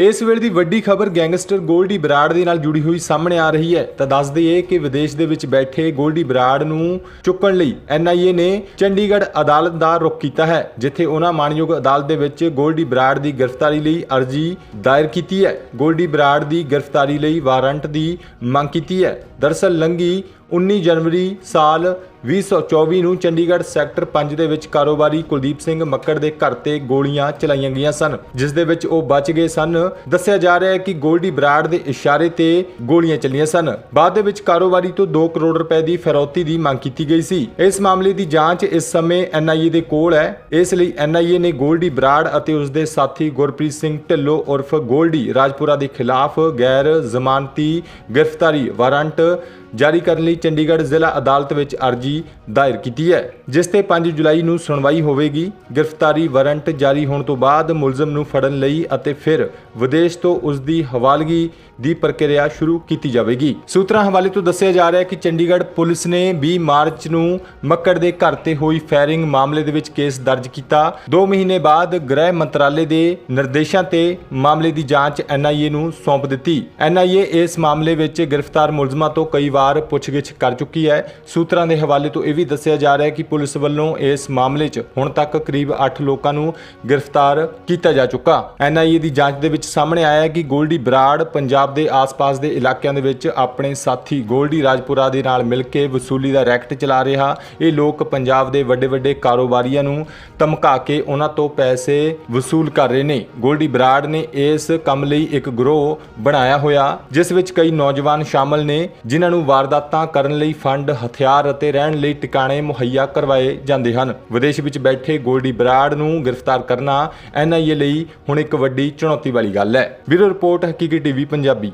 ਇਸ ਵੇਲੇ ਦੀ ਵੱਡੀ ਖਬਰ ਗੈਂਗਸਟਰ ਗੋਲਡੀ ਬਰਾੜ ਦੇ ਨਾਲ ਜੁੜੀ ਹੋਈ ਸਾਹਮਣੇ ਆ ਰਹੀ ਹੈ। ਤਾਂ ਦੱਸ ਦਈਏ ਕਿ ਵਿਦੇਸ਼ ਦੇ ਵਿੱਚ ਬੈਠੇ ਗੋਲਡੀ ਬਰਾੜ ਨੂੰ ਚੁੱਕਣ ਲਈ ਐਨਆਈਏ ਨੇ ਚੰਡੀਗੜ੍ਹ ਅਦਾਲਤ ਦਾ ਰੁਖ ਕੀਤਾ ਹੈ, ਜਿੱਥੇ ਉਹਨਾਂ ਮਾਨਯੋਗ ਅਦਾਲਤ ਦੇ ਵਿੱਚ ਗੋਲਡੀ ਬਰਾੜ ਦੀ ਗ੍ਰਿਫਤਾਰੀ ਲਈ ਅਰਜ਼ੀ ਦਾਇਰ ਕੀਤੀ ਹੈ। ਗੋਲਡੀ ਬਰਾੜ ਦੀ ਗ੍ਰਿਫਤਾਰੀ ਲਈ ਵਾਰੰਟ ਦੀ ਮੰਗ ਕੀਤੀ ਹੈ। ਦਰਸਲ ਲੰਗੀ 19 ਜਨਵਰੀ ਸਾਲ 2024 ਨੂੰ ਚੰਡੀਗੜ੍ਹ ਸੈਕਟਰ 5 ਦੇ ਵਿੱਚ ਕਾਰੋਬਾਰੀ ਕੁਲਦੀਪ ਸਿੰਘ ਮੱਕੜ ਦੇ ਘਰ ਤੇ ਗੋਲੀਆਂ ਚਲਾਈਆਂ ਗਈਆਂ ਸਨ, ਜਿਸ ਦੇ ਵਿੱਚ ਉਹ ਬਚ ਗਏ ਸਨ। ਦੱਸਿਆ ਜਾ ਰਿਹਾ ਹੈ ਕਿ ਗੋਲਡੀ ਬਰਾੜ ਦੇ ਇਸ਼ਾਰੇ ਤੇ ਗੋਲੀਆਂ ਚੱਲੀਆਂ ਸਨ। ਬਾਅਦ ਦੇ ਵਿੱਚ ਕਾਰੋਬਾਰੀ ਤੋਂ 2 ਕਰੋੜ ਰੁਪਏ ਦੀ ਫਿਰੌਤੀ ਦੀ ਮੰਗ ਕੀਤੀ ਗਈ ਸੀ। ਇਸ ਮਾਮਲੇ ਦੀ ਜਾਂਚ ਇਸ ਸਮੇਂ ਐਨਆਈਏ ਦੇ ਕੋਲ ਹੈ। ਇਸ ਲਈ ਐਨਆਈਏ ਨੇ ਗੋਲਡੀ ਬਰਾੜ ਅਤੇ ਉਸ ਦੇ ਸਾਥੀ ਗੁਰਪ੍ਰੀਤ ਸਿੰਘ ਢਿੱਲੋਂ ਉਰਫ ਗੋਲਡੀ ਰਾਜਪੁਰਾ ਦੇ ਖਿਲਾਫ ਗੈਰ ਜ਼ਮਾਨਤੀ ਗ੍ਰਿਫਤਾਰੀ ਵਾਰੰਟ ਜਾਰੀ ਕਰਨ ਲਈ ਚੰਡੀਗੜ੍ਹ ਜ਼ਿਲ੍ਹਾ ਅਦਾਲਤ ਵਿੱਚ ਅਰਜ਼ੀ ਦਾਇਰ ਕੀਤੀ ਹੈ, ਜਿਸ ਤੇ 5 ਜੁਲਾਈ ਨੂੰ ਸੁਣਵਾਈ ਹੋਵੇਗੀ। ਗ੍ਰਿਫਤਾਰੀ ਵਾਰੰਟ ਜਾਰੀ ਹੋਣ ਤੋਂ ਬਾਅਦ ਮੁਲਜ਼ਮ ਨੂੰ ਫੜਨ ਲਈ ਅਤੇ ਫਿਰ ਵਿਦੇਸ਼ ਤੋਂ ਉਸ ਦੀ ਹਵਾਲਗੀ ਦੀ ਪ੍ਰਕਿਰਿਆ ਸ਼ੁਰੂ ਕੀਤੀ ਜਾਵੇਗੀ। ਸੂਤਰਾਂ ਹਵਾਲੇ ਤੋਂ ਦੱਸਿਆ ਜਾ ਰਿਹਾ ਹੈ ਕਿ ਚੰਡੀਗੜ੍ਹ ਪੁਲਿਸ ਨੇ 20 ਮਾਰਚ ਨੂੰ ਮੱਕੜ ਦੇ ਘਰ ਤੇ ਹੋਈ ਫਾਇਰਿੰਗ ਮਾਮਲੇ ਦੇ ਵਿੱਚ ਕੇਸ ਦਰਜ ਕੀਤਾ। 2 ਮਹੀਨੇ ਬਾਅਦ ਗ੍ਰਹਿ ਮੰਤਰਾਲੇ ਦੇ ਨਿਰਦੇਸ਼ਾਂ ਤੇ ਮਾਮਲੇ ਦੀ ਜਾਂਚ ਐਨਆਈਏ ਨੂੰ ਸੌਂਪ ਦਿੱਤੀ। ਐਨਆਈਏ ਇਸ ਮਾਮਲੇ ਵਿੱਚ ਗ੍ਰਿਫਤਾਰ ਮੁਲਜ਼ਮਾਂ ਤੋਂ ਕਈ ਵਾਰ ਪੁੱਛਗਿੱਛ ਕਰ ਚੁੱਕੀ ਹੈ। ਸੂਤਰਾਂ ਦੇ ਹਵਾਲੇ ਤੋਂ ਇਹ ਵੀ ਦੱਸਿਆ ਜਾ ਰਿਹਾ ਹੈ ਕਿ ਪੁਲਿਸ ਵੱਲੋਂ ਇਸ ਮਾਮਲੇ 'ਚ ਹੁਣ ਤੱਕ ਕਰੀਬ 8 ਲੋਕਾਂ ਨੂੰ ਗ੍ਰਿਫਤਾਰ ਕੀਤਾ ਜਾ ਚੁੱਕਾ। ਐਨਆਈਏ ਦੀ ਜਾਂਚ ਦੇ ਵਿੱਚ ਸਾਹਮਣੇ ਆਇਆ ਹੈ ਕਿ ਗੋਲਡੀ ਬਰਾੜ ਪੰਜਾਬ ਦੇ ਆਸ-ਪਾਸ ਦੇ ਇਲਾਕਿਆਂ ਦੇ ਵਿੱਚ ਆਪਣੇ ਸਾਥੀ ਗੋਲਡੀ ਰਾਜਪੁਰਾ ਦੇ ਨਾਲ ਮਿਲ ਕੇ ਵਸੂਲੀ ਦਾ ਰੈਕਟ ਚਲਾ ਰਿਹਾ। ਇਹ ਲੋਕ ਪੰਜਾਬ ਦੇ ਵੱਡੇ-ਵੱਡੇ ਕਾਰੋਬਾਰੀਆਂ ਨੂੰ ਧਮਕਾ ਕੇ ਉਹਨਾਂ ਤੋਂ ਪੈਸੇ ਵਸੂਲ ਕਰ ਰਹੇ ਨੇ। ਗੋਲਡੀ ਬਰਾੜ ਨੇ ਇਸ ਕੰਮ ਲਈ ਇੱਕ ਗਰੋਹ ਬਣਾਇਆ ਹੋਇਆ, ਜਿਸ ਵਿੱਚ ਕਈ ਨੌਜਵਾਨ ਸ਼ਾਮਲ ਨੇ, ਜਿਨ੍ਹਾਂ ਨੂੰ ਵਾਰਦਾਤਾਂ ਕਰਨ ਲਈ ਫੰਡ, ਹਥਿਆਰ ਅਤੇ ਰਹਿਣ ਲਈ ਟਿਕਾਣੇ ਮੁਹੱਈਆ ਕਰਵਾਏ ਜਾਂਦੇ ਹਨ। ਵਿਦੇਸ਼ ਵਿੱਚ ਬੈਠੇ ਗੋਲਡੀ ਬਰਾੜ ਨੂੰ ਗ੍ਰਿਫਤਾਰ ਕਰਨਾ ਐਨਆਈਏ ਲਈ ਹੁਣ ਇੱਕ ਵੱਡੀ ਚੁਣੌਤੀ ਵਾਲੀ ਗੱਲ ਹੈ। ਬਿਊਰੋ ਰਿਪੋਰਟ, ਹਕੀਕੀ ਟੀਵੀ, ਪੰਜਾਬੀ।